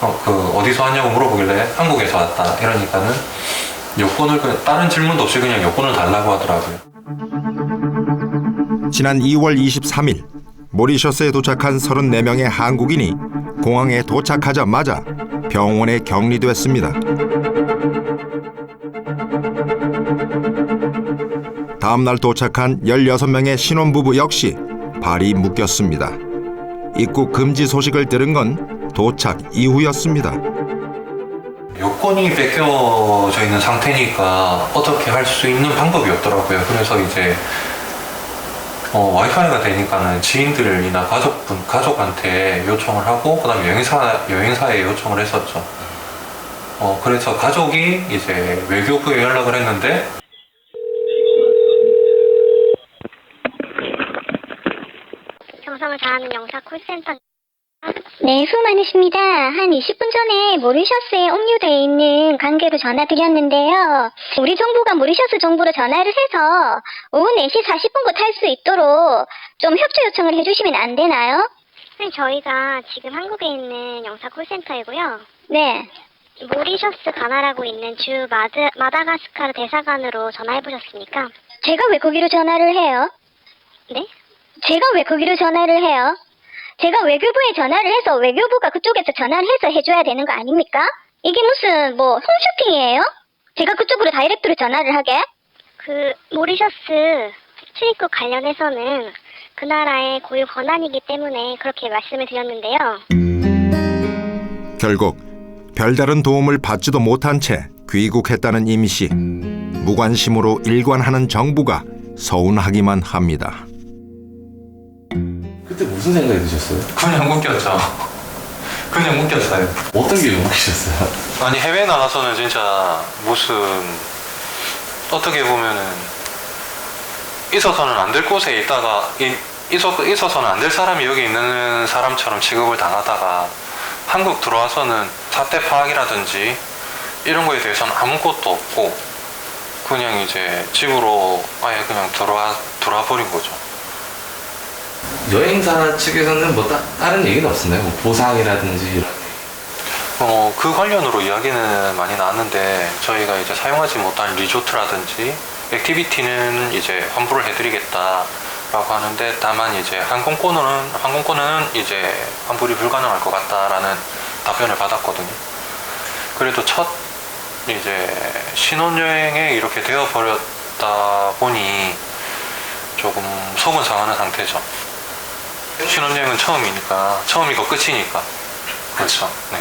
어, 그 어디서 왔냐고 물어보길래 한국에서 왔다 이러니까는 여권을 그 다른 질문도 없이 그냥 여권을 달라고 하더라고요. 지난 2월 23일 모리셔스에 도착한 34명의 한국인이 공항에 도착하자마자 병원에 격리됐습니다. 다음 날 도착한 16명의 신혼부부 역시 발이 묶였습니다. 입국 금지 소식을 들은 건 도착 이후였습니다. 여권이 뺏겨져 있는 상태니까 어떻게 할 수 있는 방법이 없더라고요. 그래서 이제 어, 와이파이가 되니까는 지인들이나 가족분 가족한테 요청을 하고 그다음에 여행사 여행사에 요청을 했었죠. 어 그래서 가족이 이제 외교부에 연락을 했는데 정성을 다하는 영사 콜센터. 네, 수고 많으십니다. 한 20분 전에 모리셔스에 옮겨돼 있는 관계로 전화 드렸는데요. 우리 정부가 모리셔스 정부로 전화를 해서 오후 4시 40분고 탈 수 있도록 좀 협조 요청을 해주시면 안 되나요? 네, 저희가 지금 한국에 있는 영사 콜센터이고요. 네. 모리셔스 가나라고 있는 주 마드, 마다가스카르 대사관으로 전화해 보셨습니까? 제가 왜 거기로 전화를 해요? 네? 제가 왜 거기로 전화를 해요? 제가 외교부에 전화를 해서 외교부가 그쪽에서 전화를 해서 해줘야 되는 거 아닙니까? 이게 무슨 뭐 홈쇼핑이에요? 제가 그쪽으로 다이렉트로 전화를 하게? 그 모리셔스 출입국 관련해서는 그 나라의 고유 권한이기 때문에 그렇게 말씀을 드렸는데요. 결국 별다른 도움을 받지도 못한 채 귀국했다는 임 씨. 무관심으로 일관하는 정부가 서운하기만 합니다. 그때 무슨 생각이 드셨어요? 그냥 묶였죠. 그냥 묶였어요. 어떤 게 웃기셨어요? 아니 해외 나가서는 진짜 무슨 어떻게 보면은 있어서는 안 될 곳에 있다가 이- 있어 있어서는 안 될 사람이 여기 있는 사람처럼 취급을 당하다가 한국 들어와서는 사태 파악이라든지 이런 거에 대해서는 아무것도 없고 그냥 이제 집으로 아예 그냥 들어와 들어와 버린 거죠. 여행사 측에서는 뭐 따, 다른 얘기는 없었나요? 뭐 보상이라든지 이런 어, 그 관련으로 이야기는 많이 나왔는데 저희가 이제 사용하지 못한 리조트라든지 액티비티는 이제 환불을 해드리겠다라고 하는데 다만 이제 항공권은 항공권은 이제 환불이 불가능할 것 같다라는 답변을 받았거든요. 그래도 첫 이제 신혼여행에 이렇게 되어 버렸다 보니 조금 속은 상하는 상태죠. 신혼여행은 처음이니까 처음이고 끝이니까 그렇죠. 네.